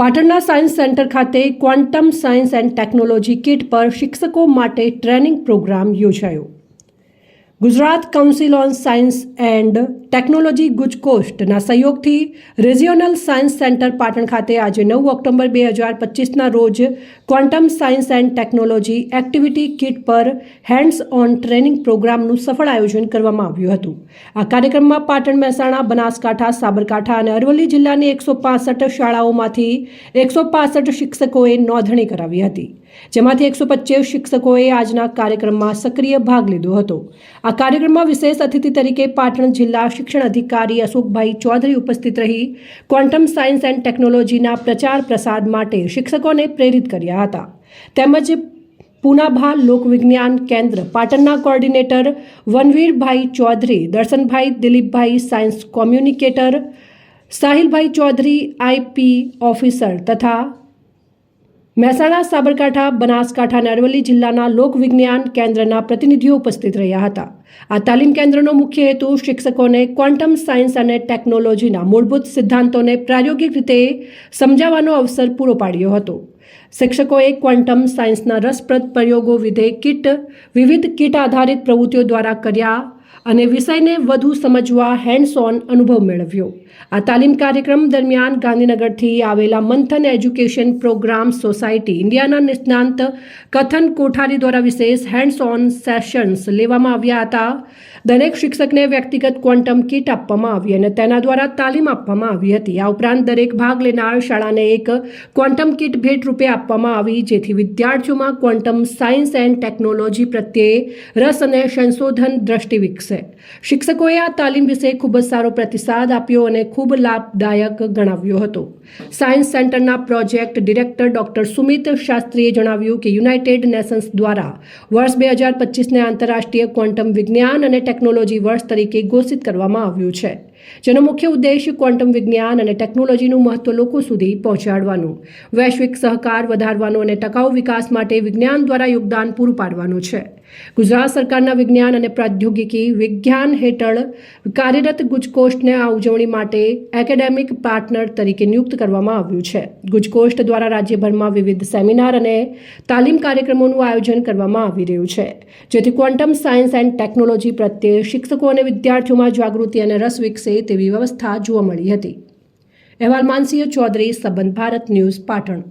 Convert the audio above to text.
પાટણના science centre ખાતે quantum science and technology kit પર શિક્ષકો માટે ટ્રેનિંગ પ્રોગ્રામ યોજાયો. Gujarat council on science and technology ગુજકોસ્ટના સહયોગથી રિજિયોનલ સાયન્સ સેન્ટર પાટણ ખાતે આજે નવ ઓક્ટોબર બે હજાર પચીસના રોજ quantum science and technology activity kit પર હેન્ડ્સ ઓન ટ્રેનિંગ પ્રોગ્રામનું સફળ આયોજન કરવામાં આવ્યું હતું. આ કાર્યક્રમમાં પાટણ મહેસાણા, બનાસકાંઠા, સાબરકાંઠા અને અરવલ્લી જિલ્લાની એકસો શાળાઓમાંથી એકસો શિક્ષકોએ નોંધણી કરાવી હતી. જેમાંથી એકસો પચીસ શિક્ષકોએ આજના કાર્યક્રમમાં સક્રિય ભાગ લીધો હતો. આ કાર્યક્રમમાં વિશેષ અતિથિ તરીકે પાટણ જિલ્લા શિક્ષણ અધિકારી અશોકભાઈ ચૌધરી ઉપસ્થિત રહી ક્વોન્ટમ સાયન્સ એન્ડ ટેકનોલોજીના પ્રચાર પ્રસાર માટે શિક્ષકોને પ્રેરિત કર્યા હતા. તેમજ પુનાભા લોકવિજ્ઞાન કેન્દ્ર પાટણના coordinator Vanvirbhai Chaudhary, Darshanbhai Dilipbhai science communicator, Sahilbhai Chaudhary IP officer તથા મહેસાણા, સાબરકાંઠા, બનાસકાંઠા અને અરવલ્લી જિલ્લાના લોકવિજ્ઞાન કેન્દ્રના પ્રતિનિધિઓ ઉપસ્થિત રહ્યા હતા. આ તાલીમ કેન્દ્રનો મુખ્ય હેતુ શિક્ષકોને ક્વોન્ટમ સાયન્સ અને ટેકનોલોજીના મૂળભૂત સિદ્ધાંતોને પ્રાયોગિક રીતે સમજાવવાનો અવસર પૂરો પાડ્યો હતો. શિક્ષકોએ ક્વોન્ટમ સાયન્સના રસપ્રદ પ્રયોગો વિધે કીટ, વિવિધ કીટ આધારિત પ્રવૃત્તિઓ દ્વારા કર્યા અને વિષયને વધુ સમજવા હેન્ડ્સ ઓન અનુભવ મેળવ્યો. આ તાલીમ કાર્યક્રમ દરમિયાન ગાંધીનગરથી આવેલા મંથન એજ્યુકેશન પ્રોગ્રામ સોસાયટી ઇન્ડિયાના નિષ્ણાંત કથન કોઠારી દ્વારા વિશેષ હેન્ડ્સ ઓન સેશન્સ લેવામાં આવ્યા હતા. દરેક શિક્ષકને વ્યક્તિગત ક્વોન્ટમ કીટ આપવામાં આવી અને તેના દ્વારા તાલીમ આપવામાં આવી હતી. આ ઉપરાંત દરેક ભાગ લેનાર શાળાને એક ક્વોન્ટમ કીટ ભેટ રૂપે આપવામાં આવી, જેથી વિદ્યાર્થીઓમાં ક્વોન્ટમ સાયન્સ એન્ડ ટેકનોલોજી પ્રત્યે રસ અને સંશોધન દ્રષ્ટિ વિકસે શિક્ષકોએ આ તાલીમ વિશે ખૂબ જ સારો પ્રતિસાદ આપ્યો અને ખૂબ લાભદાયક ગણાવ્યો હતો. સાયન્સ સેન્ટરના પ્રોજેક્ટ ડિરેક્ટર ડોક્ટર સુમિત શાસ્ત્રીએ જણાવ્યું કે યુનાઇટેડ નેશન્સ દ્વારા વર્ષ બે હજાર પચીસને આંતરરાષ્ટ્રીય ક્વોન્ટમ વિજ્ઞાન અને ટેકનોલોજી વર્ષ તરીકે ઘોષિત કરવામાં આવ્યું છે. જેનો મુખ્ય ઉદ્દેશ ક્વોન્ટમ વિજ્ઞાન અને ટેકનોલોજીનું મહત્વ લોકો સુધી પહોંચાડવાનું, વૈશ્વિક સહકાર વધારવાનો અને ટકાઉ વિકાસ માટે વિજ્ઞાન દ્વારા યોગદાન પૂરું પાડવાનું છે. ગુજરાત સરકારના વિજ્ઞાન અને પ્રૌદ્યોગિકી વિજ્ઞાન હેઠળ કાર્યરત ગુજકોસ્ટને આ ઉજવણી માટે એકેડેમિક પાર્ટનર તરીકે નિયુક્ત કરવામાં આવ્યું છે. ગુજકોષ્ઠ દ્વારા રાજ્યભરમાં વિવિધ સેમિનાર અને તાલીમ કાર્યક્રમોનું આયોજન કરવામાં આવી રહ્યું છે, જેથી ક્વોન્ટમ સાયન્સ એન્ડ ટેકનોલોજી પ્રત્યે શિક્ષકો અને વિદ્યાર્થીઓમાં જાગૃતિ અને રસ વિકસે તેવી વ્યવસ્થા જોવા મળી હતી. અહેવાલ માનસિંહ ચૌધરી સંબંધ ભારત ન્યૂઝ પાટણ.